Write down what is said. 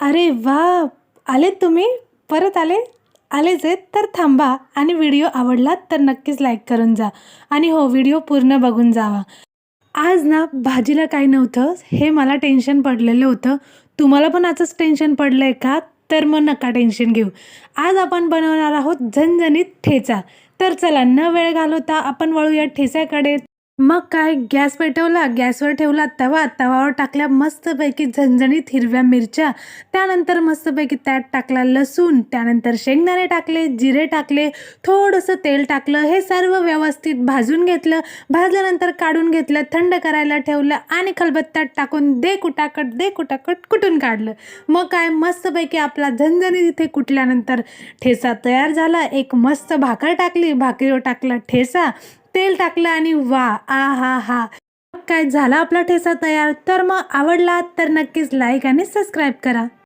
अरे वा आलेत तुम्ही? परत आले? आलेच आहेत? तर थांबा. आणि व्हिडिओ आवडला तर नक्कीच लाईक करून जा. आणि हो व्हिडिओ पूर्ण बघून जावा. आज ना भाजीला काही नव्हतं. हे मला टेन्शन पडलेलं होतं. तुम्हाला पण आजच टेन्शन पडलं आहे का? तर मग नका टेन्शन घेऊ. आज आपण बनवणार आहोत झणझणीत ठेचा. तर चला न वेळ घालवता आपण वळूया ठेच्याकडे मग काय? गॅस पेटवला गॅसवर ठेवला तवा तवावर टाकल्या मस्तपैकी झणझणीत हिरव्या मिरच्या त्यानंतर मस्तपैकी त्यात टाकला लसूण त्यानंतर शेंगदाणे टाकले जिरे टाकले थोडंसं तेल टाकलं हे सर्व व्यवस्थित भाजून घेतलं भाजल्यानंतर काढून घेतलं थंड करायला ठेवलं आणि खलबत्त्यात टाकून दे कुटाकट दे कुटाकट कुटून काढलं. मग काय? मस्तपैकी आपला झणझणीत इथे कुटल्यानंतर ठेचा तयार झाला एक मस्त भाकर टाकली भाकरीवर टाकला ठेसा तेल टाकलं आणि वा आ हा हा. काय झाला आपला ठेचा तयार? तर मग आवडला? तर नक्कीच लाईक आणि सबस्क्राईब करा.